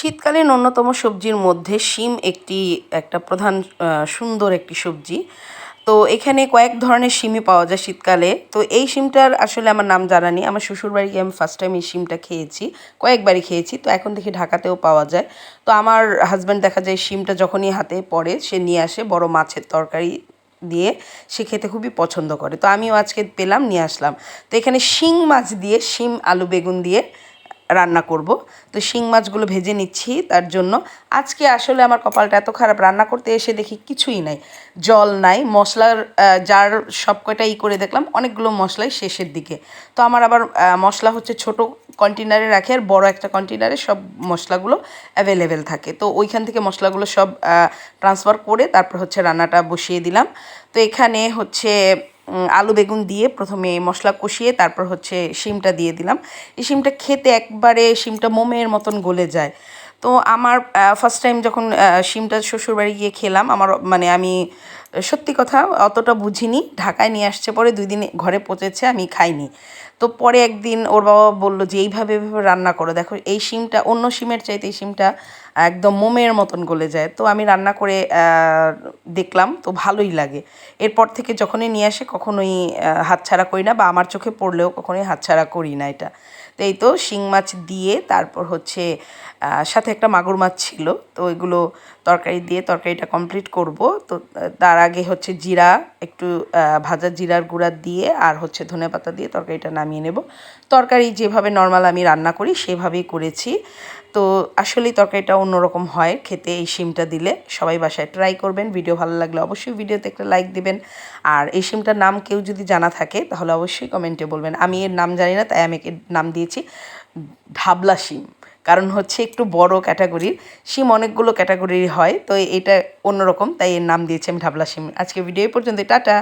শীতকালীন অন্যতম সবজির মধ্যে শিম একটি, একটা প্রধান সুন্দর একটি সবজি। তো এখানে কয়েক ধরনের শিমই পাওয়া যায় শীতকালে। তো এই শিমটার আসলে আমার নাম জানা নেই। আমার শ্বশুরবাড়ি গিয়ে আমি ফার্স্ট টাইম এই শিমটা খেয়েছি। কয়েকবারই খেয়েছি। তো এখন দেখি ঢাকাতেও পাওয়া যায়। তো আমার হাজব্যান্ড দেখা যায় শিমটা যখনই হাতে পড়ে, সে নিয়ে আসে বড় মাছের তরকারি দিয়ে। সে খেতে খুবই পছন্দ করে। তো আমিও আজকে পেলাম, নিয়ে আসলাম। তো এখানে শিং মাছ দিয়ে, শিম, আলু, বেগুন দিয়ে রান্না করব। তো শিং মাছগুলো ভেজে নিচ্ছি তার জন্য। আজকে আসলে আমার কপালটা এত খারাপ, রান্না করতে এসে দেখি কিছুই নাই। জল নাই, মশলার জার সব কয়টা ই করে দেখলাম, অনেকগুলো মশলাই শেষের দিকে। তো আমার আবার মশলা হচ্ছে ছোট কন্টেনারে রাখে আর বড় একটা কন্টেনারে সব মশলাগুলো অ্যাভেলেবেল থাকে। তো ওইখান থেকে মশলাগুলো সব ট্রান্সফার করে তারপর হচ্ছে রান্নাটা বসিয়ে দিলাম। তো এখানে হচ্ছে আলু বেগুন দিয়ে প্রথমে মশলা কষিয়ে তারপর হচ্ছে শিমটা দিয়ে দিলাম। এই শিমটা খেতে একবারে শিমটা মোমের মতন গলে যায়। তো আমার ফার্স্ট টাইম যখন শিমটা শ্বশুরবাড়ি গিয়ে খেলাম, আমার মানে আমি সত্যি কথা অতটা বুঝিনি। ঢাকায় নিয়ে আসছে পরে দুই দিন ঘরে পচেছে, আমি খাইনি। তো পরে একদিন ওর বাবা বলল যে, এইভাবে এভাবে রান্না করো। দেখো, এই শিমটা, অন্য শিমের চাইতে এই শিমটা একদম মোমের মতন গলে যায়। তো আমি রান্না করে দেখলাম, তো ভালোই লাগে। এরপর থেকে যখনই নিয়ে আসে, কখনোই হাতছাড়া করি না বা আমার চোখে পড়লেও কখনোই হাতছাড়া করি না এটা। তো এই তো শিং মাছ দিয়ে তারপর হচ্ছে সাথে একটা মাগুর মাছ ছিল। তো ওইগুলো তরকারি দিয়ে তরকারিটা কমপ্লিট করব। তো তার আগে হচ্ছে জিরা, একটু ভাজা জিরার গুঁড়া দিয়ে আর হচ্ছে ধনে পাতা দিয়ে তরকারিটা নামিয়ে নেব। তরকারি যেভাবে নর্মাল আমি রান্না করি, সেভাবেই করেছি। তো আসলেই তরকারিটা অন্যরকম হয় খেতে এই শিমটা দিলে। সবাই বাসায় ট্রাই করবেন ভিডিও ভালো লাগলে অবশ্যই ভিডিওতে একটা লাইক দিবেন। আর এই শিমটার নাম কেউ যদি জানা থাকে, তাহলে অবশ্যই কমেন্টে বলবেন। আমি এর নাম জানি না, তাই আমি এর নাম দিয়েছি ঢাবলা শিম। কারণ হচ্ছে একটু বড় ক্যাটাগরির শিম অনেকগুলো ক্যাটাগরির হয়, তো এটা অন্যরকম, তাই এর নাম দিয়েছি আমি ঢাবলা শিম। আজকে ভিডিও পর্যন্ত টাটা!